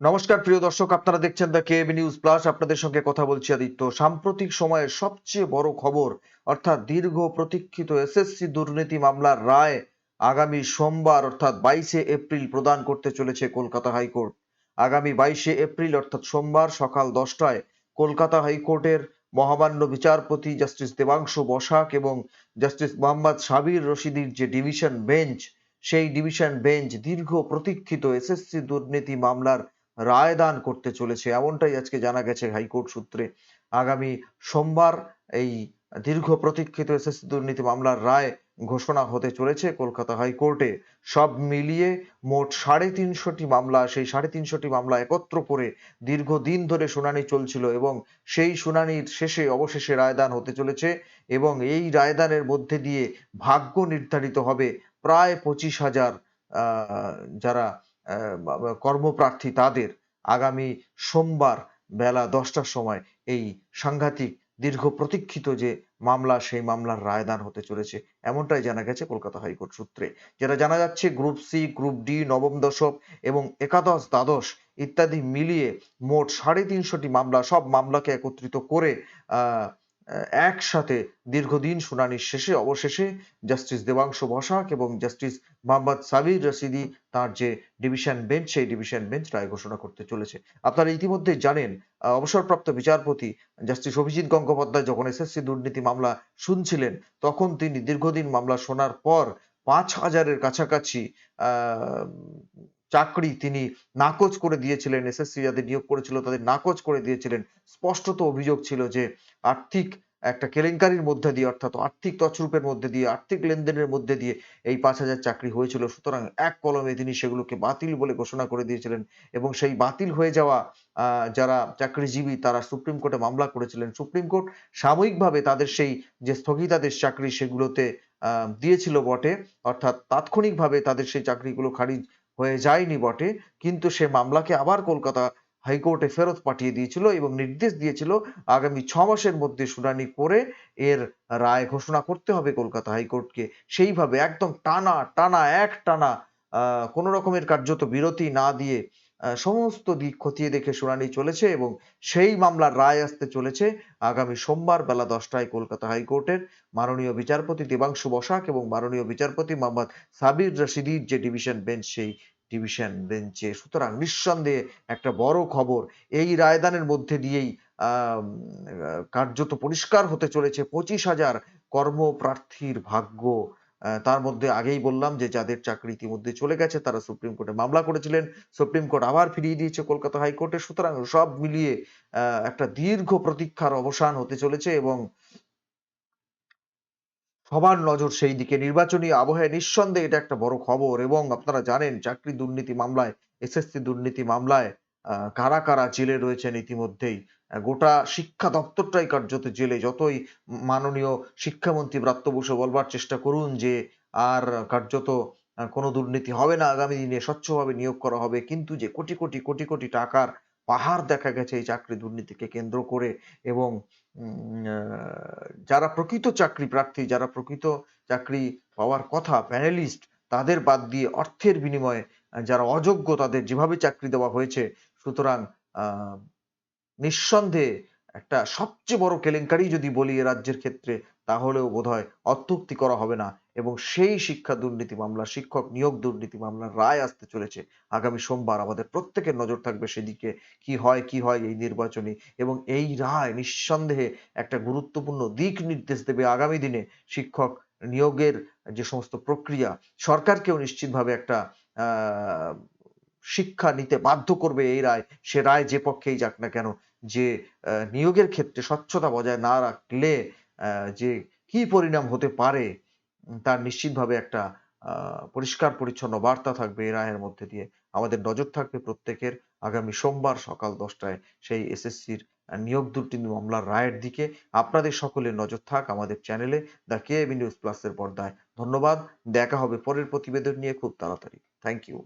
নমস্কার, প্রিয় দর্শক। আপনারা দেখছেন দ্য কেবি নিউজ প্লাস আপনাদের সঙ্গে কথা বলছি আদিত্য। সাম্প্রতিক সময়ের সবচেয়ে বড় খবর, অর্থাৎ দীর্ঘ প্রতীক্ষিত এসএসসি দুর্নীতি মামলার রায় আগামী সোমবার, অর্থাৎ বাইশে এপ্রিল, প্রদান করতে চলেছে কলকাতা হাইকোর্ট। আগামী বাইশে এপ্রিল, অর্থাৎ সোমবার সকাল দশটায় কলকাতা হাইকোর্টের মহামান্য বিচারপতি জাস্টিস দেবাংশু বসাক এবং জাস্টিস মোহাম্মদ সাবির রশিদির যে ডিভিশন বেঞ্চ, সেই ডিভিশন বেঞ্চ দীর্ঘ প্রতীক্ষিত এসএসসি দুর্নীতি মামলার রায়দান করতে চলেছে। এমনটাই আজকে জানা গেছে হাইকোর্ট সূত্রে। আগামী সোমবার এই দীর্ঘ প্রতীক্ষিত এসএসসি দুর্নীতি মামলার রায় ঘোষণা হতে চলেছে। কলকাতা হাইকোর্টে সব মিলিয়ে মোট সাড়ে তিনশোটি মামলা, সেই সাড়ে তিনশোটি মামলা একত্র করে দীর্ঘদিন ধরে শুনানি চলছিল এবং সেই শুনানির শেষে অবশেষে রায়দান হতে চলেছে এবং এই রায়দানের মধ্যে দিয়ে ভাগ্য নির্ধারিত হবে প্রায় পঁচিশ হাজার যারা কর্মপ্রার্থী তাদের আগামী সোমবার বেলা দশটার সময় এই সাংঘাতিক দীর্ঘ প্রতীক্ষিত যে মামলা, সেই মামলার রায়দান হতে চলেছে। এমনটাই জানা গেছে কলকাতা হাইকোর্ট সূত্রে। যেটা জানা যাচ্ছে, গ্রুপ সি, গ্রুপ ডি, নবম দশক এবং একাদশ, দ্বাদশ ইত্যাদি মিলিয়ে মোট সাড়ে তিনশোটি মামলা, সব মামলাকে একত্রিত করে, আহ একসাথে দীর্ঘদিন শুনানির শেষে, অবশেষে জাস্টিস দেবাংশু বসাক এবং জাস্টিস মোহাম্মদ সাবির রশিদি তার যে ডিভিশন বেঞ্চ, সেই ডিভিশন বেঞ্চ রায় ঘোষণা করতে চলেছে। আপনারা ইতিমধ্যে জানেন অবসরপ্রাপ্ত বিচারপতি জাস্টিস অভিজিৎ গঙ্গোপাধ্যায় যখন এসএসসি দুর্নীতি মামলা শুনছিলেন, তখন তিনি দীর্ঘদিন মামলা শোনার পর পাঁচ হাজারের কাছাকাছি চাকরি তিনি নাকচ করে দিয়েছিলেন, এসএসসি যাদের নিয়োগ করেছিল তাদের নাকচ করে দিয়েছিলেন। স্পষ্টত অভিযোগ ছিল যে, আর্থিক একটা কেলেঙ্কারির মধ্যে দিয়ে অর্থাৎ আর্থিক তছরূপের মধ্যে দিয়ে, আর্থিক লেনদেনের মধ্যে দিয়ে এই পাঁচ হাজার চাকরি হয়েছিল। সুতরাং এক কলমে তিনি সেগুলোকে বাতিল বলে ঘোষণা করে দিয়েছিলেন এবং সেই বাতিল হয়ে যাওয়া যারা চাকরিজীবী তারা সুপ্রিম কোর্টে মামলা করেছিলেন। সুপ্রিম কোর্ট সাময়িকভাবে তাদের সেই যে স্থগিতাদেশ চাকরি সেগুলোতে দিয়েছিল বটে। অর্থাৎ তাৎক্ষণিকভাবে তাদের সেই চাকরিগুলো খারিজ হয়ে যায়নি বটে। কিন্তু সে মামলাকে আবার কলকাতা হাইকোর্টে ফেরত পাঠিয়ে দিয়েছিল এবং নির্দেশ দিয়েছিল আগামী ছ মাসের মধ্যে শুনানি করে এর রায় ঘোষণা করতে হবে কলকাতা হাইকোর্টকে। সেইভাবে একদম টানা টানা এক টানা কোনো রকমের কার্যত বিরতি না দিয়ে সমস্ত দিক খতিয়ে দেখে শুনানি চলেছে এবং সেই মামলার রায় আসতে চলেছে আগামী সোমবার বেলা দশটায় কলকাতা হাইকোর্টের। মাননীয় বিচারপতি দেবাংশু বসাক এবং মাননীয় বিচারপতি মোহাম্মদ সাবির রশিদির যে ডিভিশন বেঞ্চ, সেই ডিভিশন বেঞ্চে। সুতরাং নিঃসন্দেহে একটা বড় খবর, এই রায়দানের মধ্যে দিয়েই কার্যত পরিষ্কার হতে চলেছে পঁচিশ হাজার কর্মপ্রার্থীর ভাগ্য। তার মধ্যে আগেই বললাম যে যাদের চাকরি ইতিমধ্যে চলে গেছে, তারা সুপ্রিম কোর্টে মামলা করেছিলেন। সুপ্রিম কোর্ট আবার ফিরিয়ে দিয়েছে কলকাতা হাইকোর্টে। সুতরাং সব মিলিয়ে একটা দীর্ঘ প্রতীক্ষার অবসান হতে চলেছে এবং সবার নজর সেই দিকে। নির্বাচনী আবহে নিঃসন্দেহে এটা একটা বড় খবর এবং আপনারা জানেন, চাকরি দুর্নীতি মামলায়, এসএসসি দুর্নীতি মামলায় কারা কারা জেলে রয়েছেন ইতিমধ্যেই? গোটা শিক্ষা দপ্তরটাই কার্যত জেলে। যতই মাননীয় শিক্ষামন্ত্রী ব্রাত্য বসু বলবার চেষ্টা করুন যে আর কার্যত কোনো দুর্নীতি হবে না, আগামী দিনে স্বচ্ছভাবে নিয়োগ করা হবে। কিন্তু যে কোটি কোটি কোটি কোটি টাকার পাহাড় দেখা গেছে এই চাকরি দুর্নীতিকে কেন্দ্র করে এবং যারা প্রকৃত চাকরি প্রার্থী, যারা প্রকৃত চাকরি পাওয়ার কথা, প্যানেলিস্ট, তাদের বাদ দিয়ে অর্থের বিনিময়ে যারা অযোগ্য, তাদের যেভাবে চাকরি দেওয়া হয়েছে সুতরাং নিঃসন্দেহে একটা সবচেয়ে বড় কেলেঙ্কারি যদি বলি এ রাজ্যের ক্ষেত্রে, তাহলেও বোধহয় অত্যুক্তি করা হবে না এবং সেই শিক্ষা দুর্নীতি মামলা শিক্ষক নিয়োগ দুর্নীতি মামলার রায় আসতে চলেছে। আগামী সোমবার আমাদের প্রত্যেকের নজর থাকবে সেদিকে, কি হয় কি হয় এই নির্বাচনে এবং এই রায় নিঃসন্দেহে একটা গুরুত্বপূর্ণ দিক নির্দেশ দেবে আগামী দিনে শিক্ষক নিয়োগের যে সমস্ত প্রক্রিয়া, সরকারকেও নিশ্চিতভাবে একটা শিক্ষা নিতে বাধ্য করবে এই রায়। সে রায় যে পক্ষেই যাক না কেন, যে নিয়োগের ক্ষেত্রে স্বচ্ছতা বজায় না রাখলে যে কি পরিণাম হতে পারে তার নিশ্চিতভাবে একটা পরিষ্কার পরিচ্ছন্ন বার্তা থাকবে এই রায়ের মধ্যে দিয়ে। আমাদের নজর থাকবে প্রত্যেকের আগামী সোমবার সকাল দশটায় সেই এসএসসির নিয়োগ দুর্নীতি মামলার রায়ের দিকে। আপনাদের সকলের নজর থাক আমাদের চ্যানেলে, দ্য কে নিউজ প্লাসের পর্দায়। ধন্যবাদ, দেখা হবে পরের প্রতিবেদন নিয়ে খুব তাড়াতাড়ি। Thank you.